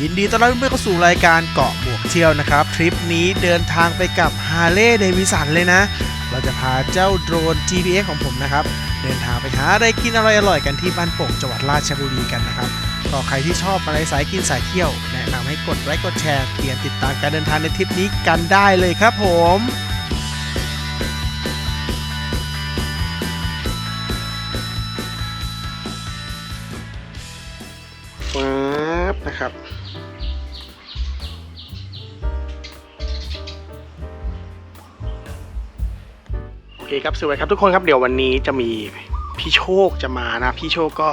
ยินดีต้อนรับเพื่อนเข้าสู่รายการเกาะหมวกเที่ยวนะครับ ทริปนี้เดินทางไปกับฮาร์เลย์เดวิสันเลยนะ เราจะพาเจ้าโดรน GPS ของผมนะครับ เดินทางไปหาอะไรกินอร่อยๆกันที่บ้านโป่งจังหวัดราชบุรีกันนะครับก็ใครที่ชอบอะไรสายกินสายเที่ยว แนะนำให้กดไลค์กดแชร์เตรียมติดตามการเดินทางในทริปนี้กันได้เลยครับผม เคครับสวัสดีครับทุกคนครับเดี๋ยววันนี้จะมีพี่โชคจะมานะ พี่โชคก็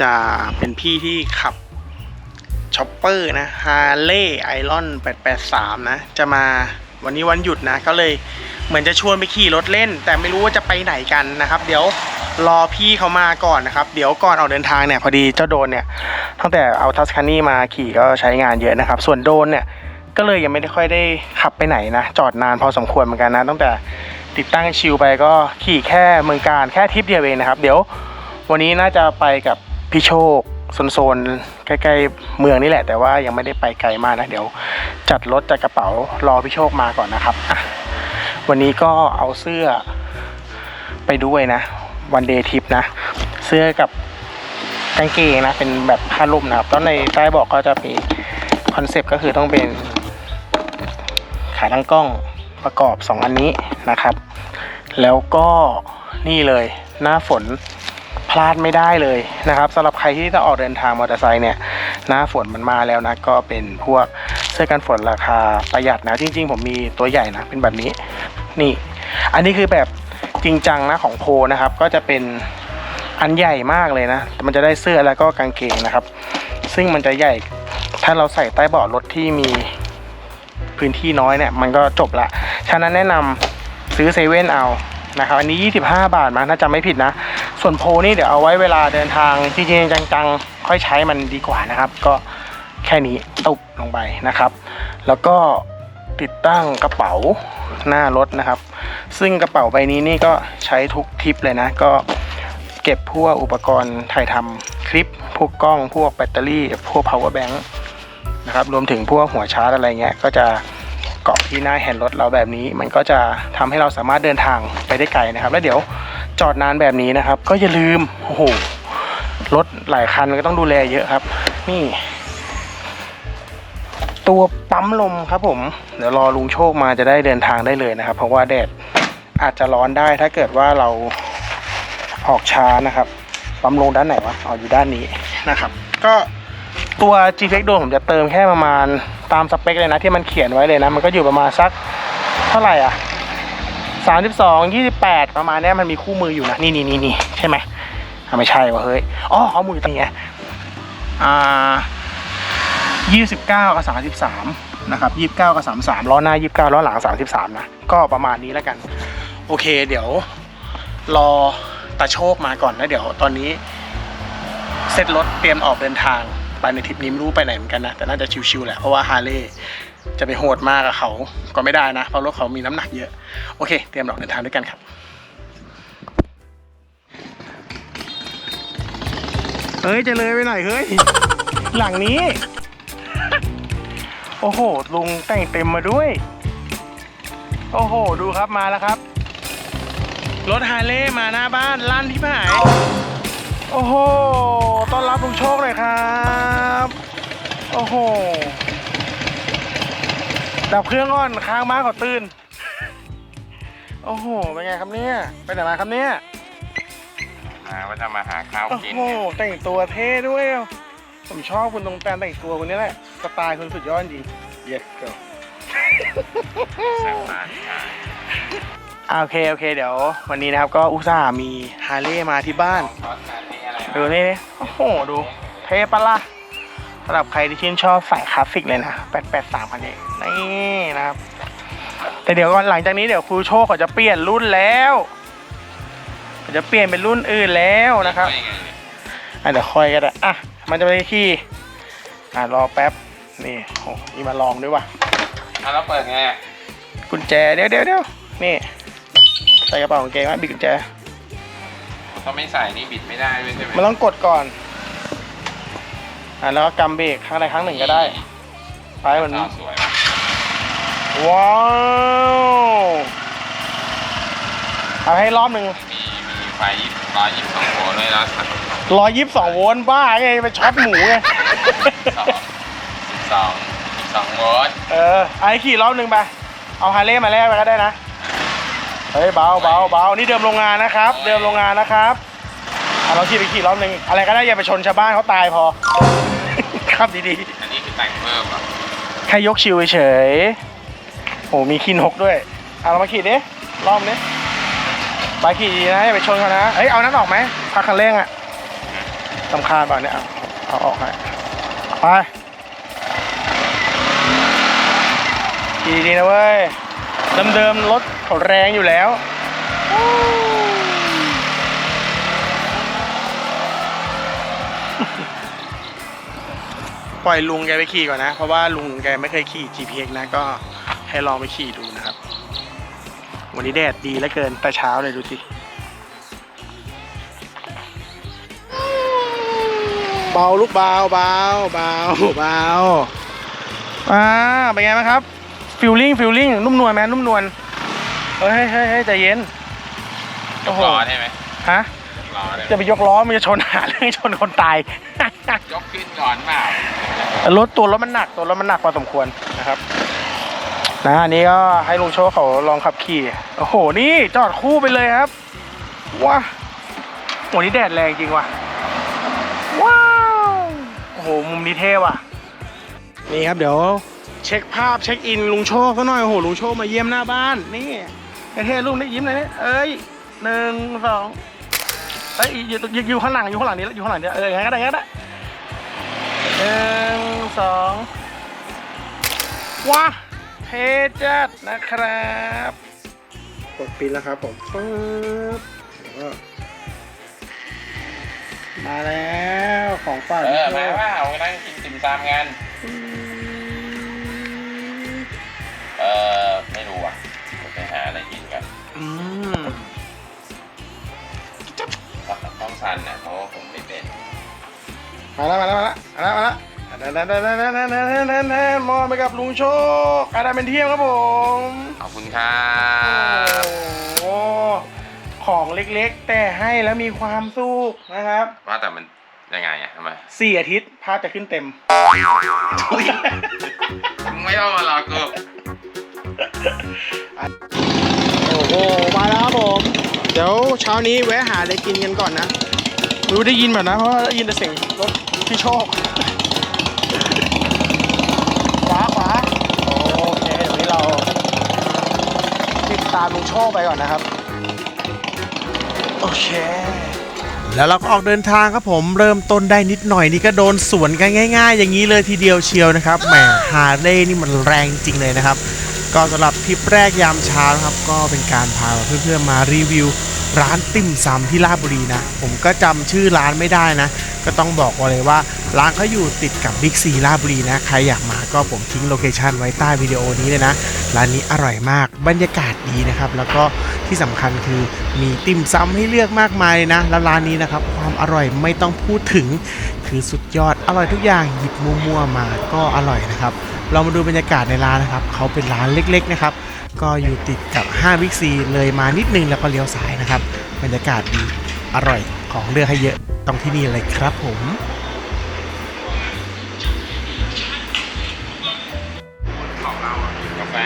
จะเป็นพี่ที่ขับช็อปเปอร์นะฮาร์เลย์ไอรอน883 นะ จะมาวันนี้วันหยุดนะ ก็เลยเหมือนจะชวนไปขี่รถเล่น แต่ไม่รู้ว่าจะไปไหนกันนะครับ เดี๋ยวรอพี่เขามาก่อนนะครับ เดี๋ยวก่อนออกเดินทางเนี่ยพอดีเจ้าโดนเนี่ยตั้งแต่เอาทัสคานี่มาขี่ก็ใช้งานเยอะนะครับ ส่วนโดนเนี่ยก็เลยยังไม่ได้ค่อยได้ขับไปไหนนะ จอดนานพอสมควรเหมือนกันนะตั้งแต่ ติดตั้งชิลไปก็ขี่แค่เมืองการแค่ทริปเดียวเองนะครับ เดี๋ยววันนี้น่าจะไปกับพี่โชคโซนๆใกล้ๆเมืองนี่แหละ แต่ว่ายังไม่ได้ไปไกลมากนะ เดี๋ยวจัดรถจัดกระเป๋ารอพี่โชคมาก่อนนะครับ วันนี้ก็เอาเสื้อไปด้วยนะ วันเดย์ทริปนะ เสื้อกับกางเกงนะ เป็นแบบผ้าลุ่มนะครับแล้วในใต้บอกก็จะมีคอนเซปต์ก็คือต้องเป็นขาตั้งกล้องประกอบ 2 อันนี้นะครับ แล้วก็นี่เลยหน้าฝนพลาดไม่ได้เลยนะครับสำหรับใครที่จะออกเดินทางมอเตอร์ไซค์เนี่ย หน้าฝนมันมาแล้วนะ ก็เป็นพวกเสื้อกันฝนราคาประหยัดนะ จริง ๆ ผมมีตัวใหญ่นะ เป็นแบบนี้ นี่ อันนี้คือแบบจริงจังนะของโพนะครับ ก็จะเป็นอันใหญ่มากเลยนะ มันจะได้เสื้อแล้วก็กางเกงนะครับ ซึ่งมันจะใหญ่ถ้าเราใส่ใต้เบาะรถที่มีพื้นที่น้อยเนี่ย มันก็จบละ ฉะนั้นแนะนำ ซื้อเซเว่นเอานะครับอันนี้ 25 บาทมั้งถ้าจำไม่ผิดนะ ส่วนโพนี่เดี๋ยวเอาไว้เวลาเดินทางจริงๆจังๆ ค่อยใช้มันดีกว่านะครับ ก็แค่นี้ตุบลงไปนะครับ แล้วก็ติดตั้งกระเป๋าหน้ารถนะครับ ซึ่งกระเป๋าใบนี้นี่ก็ใช้ทุกทริปเลยนะ ก็เก็บพวกอุปกรณ์ถ่ายทำคลิป พวกกล้อง พวกแบตเตอรี่ พวก power bank นะครับ รวมถึงพวกหัวชาร์จอะไรเงี้ยก็จะ เกาะที่หน้าแฮนด์รถเราแบบนี้ มันก็จะทำให้เราสามารถเดินทางไปได้ไกลนะครับ แล้วเดี๋ยวจอดนานแบบนี้นะครับ ก็อย่าลืมโอ้โหรถหลายคันมันก็ต้องดูแลเยอะครับ นี่ ตัวปั๊มลมครับผม เดี๋ยวรอลุงโชคมาจะได้เดินทางได้เลยนะครับ เพราะว่าแดดอาจจะร้อนได้ถ้าเกิดว่าเราออกช้านะครับ ปั๊มลงด้านไหนวะอ๋ออยู่ด้านนี้นะครับ ก็ ตัว g f x โดผมจะเติมแค่ประมาณตามสเปคเลยนะที่มันเขียนไว้เลยนะ มันก็อยู่ประมาณสักเท่าไหร่อะสามสิบสองยี่สิบแปดประมาณนี้มันมีคู่มืออยู่นะ นี่นี่นี่นี่ใช่ไหมไม่ใช่วะเฮ้ยอ๋อข้อมูลอยู่ตรงนี้ไงอ่ายี่สิบเก้ากับสามสิบสามนะครับยี่สิบเก้ากับสามสามล้อหน้ายี่สิบเก้าล้อหลังสามสิบสามนะ ก็ประมาณนี้แล้วกัน โอเค เดี๋ยว รอตาโชคมาก่อนแล้วเดี๋ยวตอนนี้เซ็ตรถเตรียมออกเดินทาง ไปในทริปนี้ไม่รู้ไปไหนเหมือนกันนะ แต่น่าจะชิวๆแหละ เพราะว่าฮาร์เลย์จะไปโหดมากกับเขาก็ไม่ได้นะ เพราะรถเขามีน้ำหนักเยอะ โอเค เตรียมออกเดินทางด้วยกันครับเฮ้ยจะเลยไปไหนเฮ้ย หลังนี้ โอ้โหลุงแต่งเต็มมาด้วย โอ้โห ดูครับมาแล้วครับ รถฮาร์เลย์มาหน้าบ้านลั่นที่หาย โอ้โห ต้อนรับลุงโชคเลยครับ โอ้โห ดับเครื่องก่อนค้างม้าขอตื่น โอ้โห เป็นไงครับเนี่ย ไปไหนมาครับเนี่ย หาว่าจะมาหาข้าวโอ้กินโหแต่งตัวเท่ด้วย ผมชอบคุณตรงการแต่งตัวคุณนี่แหละ สไตล์คุณสุดยอดจริง yes go แซ่บมากค่ะอ่าโอเค โอเค เดี๋ยว วันนี้นะครับก็อุตส่าห์มีฮาร์เลย์มาที่บ้านซอสการนี้อะไร ดูนี่ดิโอ้โห ดู เท่ปะล่ะสำหรับใครที่ชื่นชอบสายคลาสสิกเลยนะ 883คันนี้นี่นะครับ แต่เดี๋ยวก่อนหลังจากนี้เดี๋ยวครูโชคเขาจะเปลี่ยนรุ่นแล้วเขาจะเปลี่ยนเป็นรุ่นอื่นแล้วนะครับไม่ไงเนี่ยอะเดี๋ยวค่อยก็ได้อะ มันจะไปที่อะรอแป๊บ นี่โอ้นี่มาลองด้วยว่ะอะแล้วเปิดไงอะกุญแจเดี๋ยวเดี๋ยวเดี๋ยวนี่ ใส่กระเป๋ากางเกงไว้บิดกุญแจ ถ้าไม่ใส่นี่บิดไม่ได้ด้วยใช่ไหมมันต้องกดก่อนอะแล้วก็กำเบรกข้างใดข้างหนึ่งก็ได้ ไปเหมือนดาวสวยว่ะว้าวเอาให้รอบหนึ่งมีมีไฟร้อยยี่สิบสองโวลต์ด้วยแล้วสักร้อยยี่สิบสองโวลต์บ้าไงไปช็อตหมูไง สองสิบสองสิบสองโวลต์เออไอาให้ขี่รอบหนึ่งไป เอาฮาร์เลย์มาแลกไปก็ได้นะ เฮ้ยเบาเบาเบานี่เดิมโรงงานนะครับ เดิมโรงงานนะครับเอาเราขี่ไปขี่รอบหนึ่งอะไรก็ได้อย่าไปชนชาวบ้านเขาตายพอ ครับดีอันนี้คือแต่งเพิ่มเหรอะๆแค่ยกชิวเฉยๆโอ้มีขี้นกด้วยเอาเรามาขี่ดิรอบนี้ไปขี่ดีนะอย่าไปชนเขานะเฮ้ยเอานั้นออกไหมพักคันเร่งอะสำคาญป่ะเนี่ยเอาเอาออกให้ไปขี่ดีๆนะเว้ย เดิมๆรถแรงอยู่แล้ว ปล่อยลุงแกไปขี่ก่อนนะ เพราะว่าลุงแกไม่เคยขี่ GPX นะ ก็ให้ลองไปขี่ดูนะครับ วันนี้แดดดีเหลือเกินแต่เช้าเลยดูสิเบาลูกเบาเบาเบาเบาอ่าเป็นไงบ้างครับ ฟิลลิ่งฟิลลิ่งนุ่มนวลไหมนุ่มนวลเฮ้ยเฮ้ยเฮ้ยใจเย็นยกล้อได้ไหมฮะยกล้อได้ไหมจะไปยกล้อมันจะชนหาเรื่องชนคนตาย ยกขึ้นก่อนเปล่าแต่รถตัวรถมันหนักตัวรถมันหนักพอสมควรนะครับนะอันนี้ก็ให้ลุงโชว์เขาลองขับขี่โอ้โหนี่จอดคู่ไปเลยครับว้าโหนี่แดดแรงจริงว่ะว้าวโอ้โหมุมนี้เท่ว่ะนี่ครับเดี๋ยว เช็คภาพเช็คอินลุงโชคซะหน่อยโอ้โหลุงโชคมาเยี่ยมหน้าบ้านนี่เท่ๆลุงได้ยิ้มเลยเนี่ยเอ้ยหนึ่งสองเอ้ยอยู่อยู่อยู่ข้างหลังอยู่ข้างหลังนี้อยู่ข้างหลังนี้เอออย่างนั้นก็ได้อย่างนั้นก็ได้หนึ่งสองว้าเพจัดนะครับกดปินแล้วครับผมปึ๊บแล้วก็มาแล้วของฝากเออพี่มาโชคว่าเอาไปนั่งกินติ่มซำกัน มาแล้วมาแล้วมาแล้วมาแล้วนั่นนั่นนั่นนั่นนั่นนั่นนั่นมอไปกับลุงโชคอาดาเป็นเที่ยงครับผมขอบคุณครับโอ้ของเล็กๆ แต่ให้แล้วมีความสุขนะครับ ว่าแต่มันยังไงอะทำไมสี่อาทิตย์พาจะขึ้นเต็มไม่ต้องมาหลอกกูโอ้โหมาแล้วผม เดี๋ยวเช้านี้แวะหาอะไรกินกันก่อนนะรู้ได้ยินแบบนะเพราะได้ยินแต่เสียงรถ พี่โชค ขวาขวาโอเคเดี๋ยวนี้เรา ติดตามลุงโชคไปก่อนนะครับ โอเค แล้วเราก็ออกเดินทางครับผมเริ่มต้นได้นิดหน่อยนี่ก็โดนสวนกันง่าย ๆ อย่างนี้เลยทีเดียวเชียวนะครับแหมฮาร์เลย์นี่มันแรงจริงเลยนะครับ ก็สำหรับทริปแรกยามเช้านะครับ ก็เป็นการพาเพื่อนๆมารีวิวร้านติ่มซำที่ราชบุรีนะ ผมก็จำชื่อร้านไม่ได้นะ ก็ต้องบอกว่าเลยว่าร้านเขาอยู่ติดกับบิ๊กซีราบุรีนะ ใครอยากมาก็ผมทิ้งโลเคชันไว้ใต้วิดีโอนี้เลยนะ ร้านนี้อร่อยมาก บรรยากาศดีนะครับ แล้วก็ที่สำคัญคือมีติ่มซำให้เลือกมากมายนะ แล้วร้านนี้นะครับความอร่อยไม่ต้องพูดถึง คือสุดยอดอร่อยทุกอย่างหยิบมั่วๆมาก็อร่อยนะครับเรามาดูบรรยากาศในร้านนะครับ เขาเป็นร้านเล็กๆนะครับ ก็อยู่ติดกับ5วิกซีเลยมานิดนึงแล้วก็เลี้ยวซ้ายนะครับ บรรยากาศดี อร่อยของเลือกให้เยอะ ต้องที่นี่เลยครับผมของเราอะกาแฟ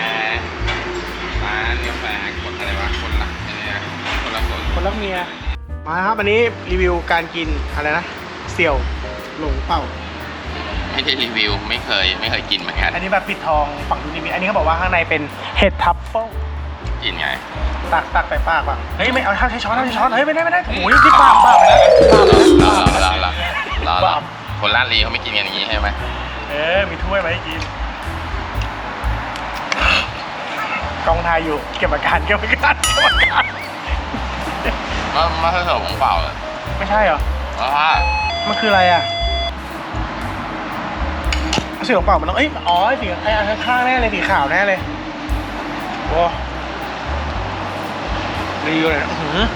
ร้านกาแฟกดอะไรวะคนละอะไรนะคนละคน คนรักเมีย มาครับอันนี้รีวิวการกินอะไรนะเสี่ยวหลงเป่า ไม่ได้รีวิวไม่เคยไม่เคยกินเหมือนกันอันนี้แบบปิดทองฝั่งดูนี่มีอันนี้เขาบอกว่าข้างในเป็นเห็ดทัฟเฟิลกินไง ตักตักใส่ปากป่ะเฮ้ยไม่เอาใช้ช้อนเอาใช้ช้อนเฮ้ยไม่ได้ไม่ได้โอ้ยที่ปากปากไปนะปากไปรอนะรอรอรอรอคนลาดลีเขาไม่กินกันอย่างนี้ใช่ไหมเออมีถ้วยมาให้กินกองทายอยู่เก็บอาการเก็บอาการเก็บอาการมามาเถอะผมเปล่าเลยไม่ใช่เหรอราะว่ามันคืออะไรอะสีของเปล่ามันต้องเอ้ยอ๋อไอ้สีไอ้อันข้างๆแน่เลยสีขาวแน่เลยโว้ รีวิวเลยนะอื้อหือ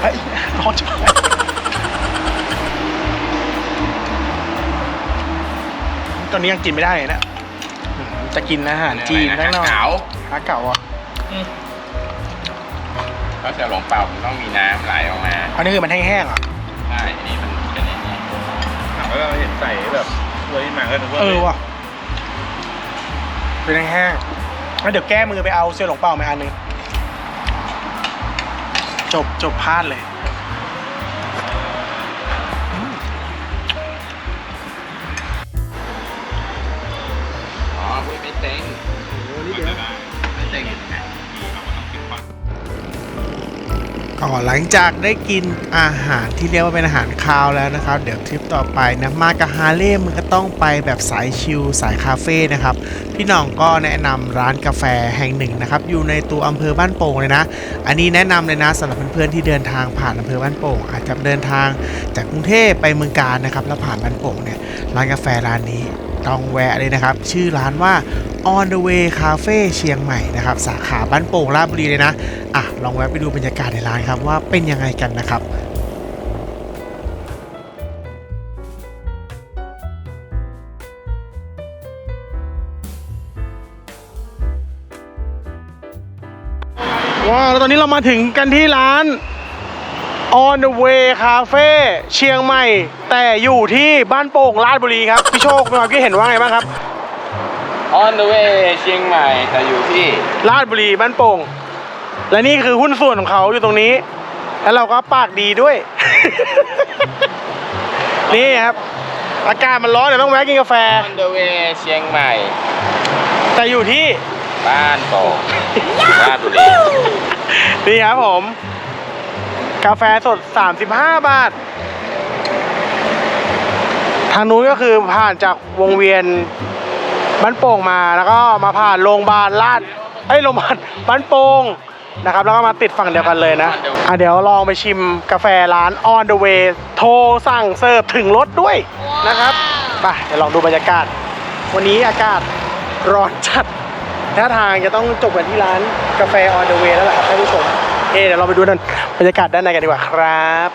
เฮ้ยร้อนจังตอนนี้ยังกินไม่ได้เลยนะอืมจะกินอาหารจีนอะไรแน่นะนอนขาวฮาเก่าอะ ก็เสือหลงเปล่ามันต้องมีน้ำไหลออกมาอันนี้คือมันแห้งๆเหรอะ ใช่อันนี้มันเป็นอย่างนี้แล้วเราเห็นใส่แบบตัวนี้มาก็นึกว่าเออว่ะ เป็นแห้งๆแล้วเดี๋ยวแก้มือไปเอาเสี่ยวหลงเปามาอันหนึง จบจบพลาดเลยอ๋อคุยไม่เต็งไม่เต็ง ก็หลังจากได้กินอาหารที่เรียกว่าเป็นอาหารคาวแล้วนะครับ เดี๋ยวทริปต่อไปนะมากับฮาเล่มันก็ต้องไปแบบสายชิลสายคาเฟ่นะครับ พี่น้องก็แนะนำร้านกาแฟแห่งหนึ่งนะครับ อยู่ในตัวอำเภอบ้านโป่งเลยนะ อันนี้แนะนำเลยนะสำหรับเพื่อนๆที่เดินทางผ่านอำเภอบ้านโป่ง อาจจะเดินทางจากกรุงเทพไปเมืองการนะครับแล้วผ่านบ้านโป่งเนี่ยร้านกาแฟร้านนี้ ต้องแวะเลยนะครับ ชื่อร้านว่า On the Way Cafe เชียงใหม่นะครับ สาขาบ้านโป่งราชบุรีเลยนะ อะ ลองแวะไปดูบรรยากาศในร้านครับว่าเป็นยังไงกันนะครับว้าวตอนนี้เรามาถึงกันที่ร้าน On the Way Cafe เชียงใหม่ แต่อยู่ที่บ้านโป่งราชบุรีครับ พี่โชคเมื่อกี้เห็นว่าไงบ้างครับออนเดอะเวย์เชียงใหม่แต่อยู่ที่ ราชบุรีบ้านโป่ง และนี่คือหุ้นส่วนของเขาอยู่ตรงนี้ แล้วเราก็ปากดีด้วย นี่ครับ อากาศมันร้อนเดี๋ยวต้องแวะกินกาแฟออนเดอะเวย์เชียงใหม่ แต่อยู่ที่ บ้านโป่งราชบุรี นี่ครับผม กาแฟสด 35 บาท ทางนู้นก็คือผ่านจากวงเวียนบ้านโป่งมาแล้วก็มาผ่านโรงพยาบาลลาดเอ้ยโรงพยาบาลบ้านโป่งนะครับแล้วก็มาติดฝั่งเดียวกันเลยนะอะเดี๋ยวลองไปชิมกาแฟร้าน On the Way โทรสั่งเสิร์ฟถึงรถด้วยนะครับไปเดี๋ยวลองดูบรรยากาศ วันนี้อากาศร้อนจัดท่าทางจะต้องจบกันที่ร้านกาแฟ On the Way แล้วล่ะครับท่านผู้ชม เอะเดี๋ยวเราไปดูกันบรรยากาศด้านในกันดีกว่าครับ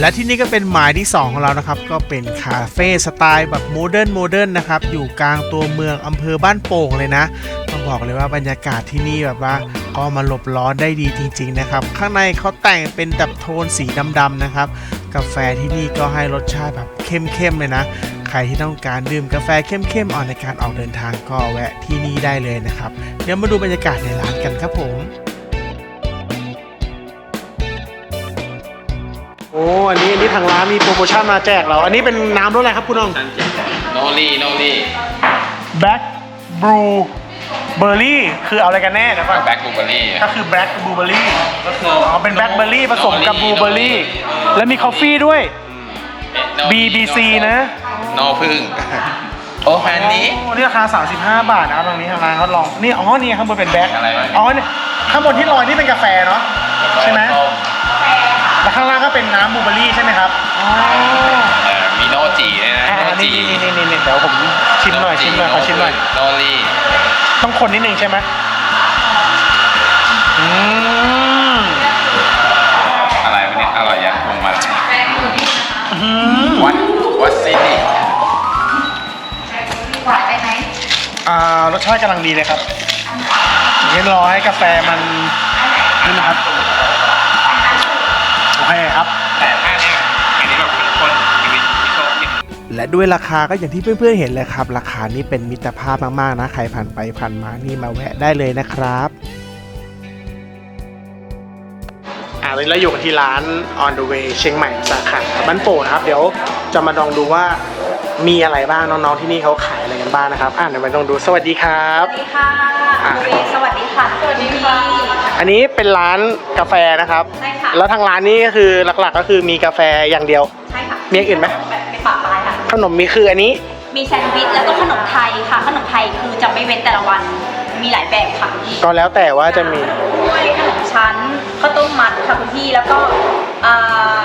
และที่นี่ก็เป็นหมายที่ 2 ของเรานะครับ ก็เป็นคาเฟ่สไตล์แบบโมเดิร์นโมเดิร์นนะครับ อยู่กลางตัวเมืองอำเภอบ้านโป่งเลยนะ ต้องบอกเลยว่าบรรยากาศที่นี่แบบว่าก็มาหลบร้อนได้ดีจริง ๆ นะครับ ข้างในเขาแต่งเป็นแบบโทนสีดำๆนะครับ กาแฟที่นี่ก็ให้รสชาติแบบเข้มๆเลยนะ ใครที่ต้องการดื่มกาแฟเข้มๆอ่อนในการออกเดินทางก็แวะที่นี่ได้เลยนะครับ เดี๋ยวมาดูบรรยากาศในร้านกันครับผม โอ้อันนี้อันนี้ทางร้านมีโปรโมชั่นมาแจกเรา อันนี้เป็นน้ำรสอะไรครับคุณน้อง โนลี่โนลี่แบล็กบลู เบอร์รี่คือเอาอะไรกันแน่นะก่อนแบ็คบูเบอรี่ก็คือแบล็กบลูเบอร์รี่ก็คืออ๋อเป็นแบล็กเบอร์รี่ผสมกับโนบลี่ลูเบอร์รี่โนลี่ แล้วมีคอฟฟี่ด้วย BBC นะโนพึ่ง โอ้พันนี้ โอ้นี่ราคา 35 บาทนะครับตรงนี้ทางร้านเขาลอง นี่ อ๋อ นี่ข้างบนเป็นแบล็กอะไรวะ อ๋อเนี่ยข้างบนที่ลอยนี่เป็นกาแฟเนาะ ใช่ไหม แล้วข้างล่างก็เป็นน้ำบลูเบอร์รี่ใช่ไหมครับ อ๋อเออมีโนจีด้วยนะอ่าโนนี่จีนี่นี่นี่นี่เดี๋ยวผมชิมหน่อย ชิมหน่อย ขอชิมหน่อย โนลี่ ต้องคนนิดนึงใช่ไหมอืมอะไรวะเนี่ยอร่อยยังลงมาอื้อหือวัดวัดซิตี้หวานได้ไหมอ่ารสชาติกำลังดีเลยครับนี่รอให้กาแฟมันนี่นะครับโอเคครับ และด้วยราคาก็อย่างที่เพื่อนๆเห็นเลยครับ ราคานี้เป็นมิตรภาพมากๆนะ ใครผ่านไปผ่านมานี่มาแวะได้เลยนะครับอ่าตอนนี้เราอยู่กันที่ร้าน On the Way เชียงใหม่สาขาบ้านโป่งนะครับ เดี๋ยวจะมาลองดูว่ามีอะไรบ้างน้องๆที่นี่เขาขายอะไรกันบ้างนะครับ อ่าเดี๋ยวมาลองดูสวัสดีครับ สวัสดีค่ะคุณเวสวัสดีค่ะสวัสดีค่ะอันนี้เป็นร้านกาแฟนะครับ ใช่ค่ะแล้วทางร้านนี้ก็คือหลักๆก็คือมีกาแฟอย่างเดียว ใช่ค่ะมีอย่างอื่นไหม ขนมมีคืออันนี้ มีแซนด์วิชแล้วก็ขนมไทยค่ะ ขนมไทยคือจะไม่เว้นแต่ละวัน มีหลายแบบค่ะก็แล้วแต่ว่าจะมีกล้วยขนมชั้นข้าวต้มมัดค่ะคุณพี่แล้วก็อ่า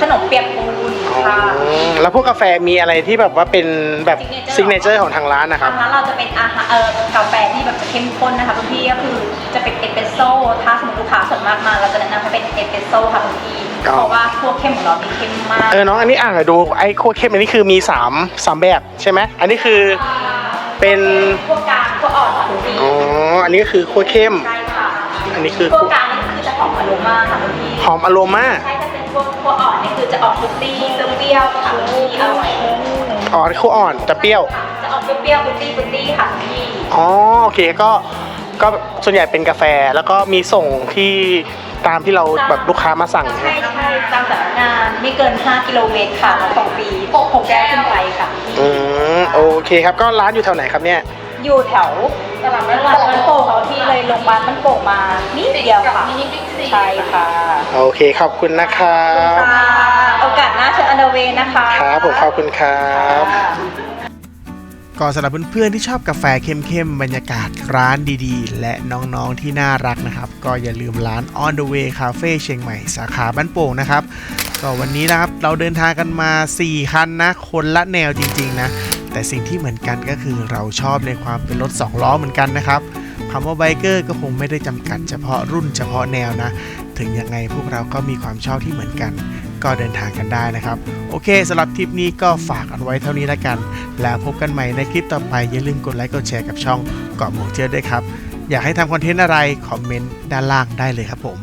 ขนมเปียกปูนค่ะอืมแล้วพวกกาแฟมีอะไรที่แบบว่าเป็นแบบซิกเนเจอร์ของทางร้านนะครับทางร้านเราจะเป็นอาหารเอ่อกาแฟที่แบบจะเข้มข้นนะคะคุณพี่ก็คือจะเป็นเอสเปรสโซ่ถ้าสมมติลูกค้าส่วนมากมาเราจะแนะนำให้เป็นเอสเปรสโซ่ค่ะคุณพี่อ๋อเพราะว่าพวกเข้มของเรามีเข้มมากเออน้องอันนี้อ่านหน่อยดูไอ้โคตรเข้มอันนี้คือมีสามสามแบบใช่ไหมอันนี้คือ เป็น พวกกลางพวกอ่อนค่ะคุณพี่อ๋ออันนี้ก็คือโคตรเข้ม ใช่ค่ะอันนี้คือ พวกกลางนี่คือจะหอมอโรมาค่ะคุณพี่ หอมอโรมา ใช่ถ้าเป็นพ วกพวกอ่อนนี่คือจะออกฟรุตตี้เปรี้ยวๆค่ะคุณพี่อร่อยอ๋อคู่อ่อนจะเปรี้ยว จะออกเปรี้ยวๆฟรุตตี้ฟรุตตี้ค่ะคุณพี่อ๋อโอเคก็ก็ส่วนใหญ่เป็นกาแฟแล้วก็มีส่งที่ตามที่เราแบบลูกค้ามาสั่งใช่ใช่ไหมใช่ตามสำนักงานไม่เกิน 5 กิโลเมตรค่ะมาส่งฟรีหกหกแก้วขึ้นไปค่ะ อืมโอเคครับก็ร้านอยู่แถวไหนครับเนี่ยอยู่แถวตลาดบ้านโป่งบ้านโป่งเอาที่เลยโรงพยาบาลบ้านโป่งมานิดเดียวค่ะใช่ค่ะ โอเคขอบคุณนะครับค่ะโอกาสหน้าเชิญอันเดอร์เวย์นะคะ ครับผมขอบคุณครับค่ะก็สำหรับเพื่อนๆที่ชอบกาแฟเข้มๆ บรรยากาศร้านดีๆ และน้องๆที่น่ารักนะครับ ก็อย่าลืมร้าน On the Way Cafe เชียงใหม่สาขาบ้านโป่งนะครับ ก็วันนี้นะครับเราเดินทางกันมา 4 คันนะ คนละแนวจริงๆนะ แต่สิ่งที่เหมือนกันก็คือเราชอบในความเป็นรถ 2 ล้อเหมือนกันนะครับ คำว่าไบเกอร์ก็คงไม่ได้จำกัดเฉพาะรุ่นเฉพาะแนวนะ ถึงยังไงพวกเราก็มีความชอบที่เหมือนกัน ก็เดินทางกันได้นะครับ โอเคสำหรับทริปนี้ก็ฝากกันไว้เท่านี้แล้วกัน แล้วพบกันใหม่ในคลิปต่อไป อย่าลืมกดไลค์กดแชร์กับช่องเกาะหมูเจือด้วยครับ อยากให้ทำคอนเทนต์อะไร คอมเมนต์ด้านล่างได้เลยครับผม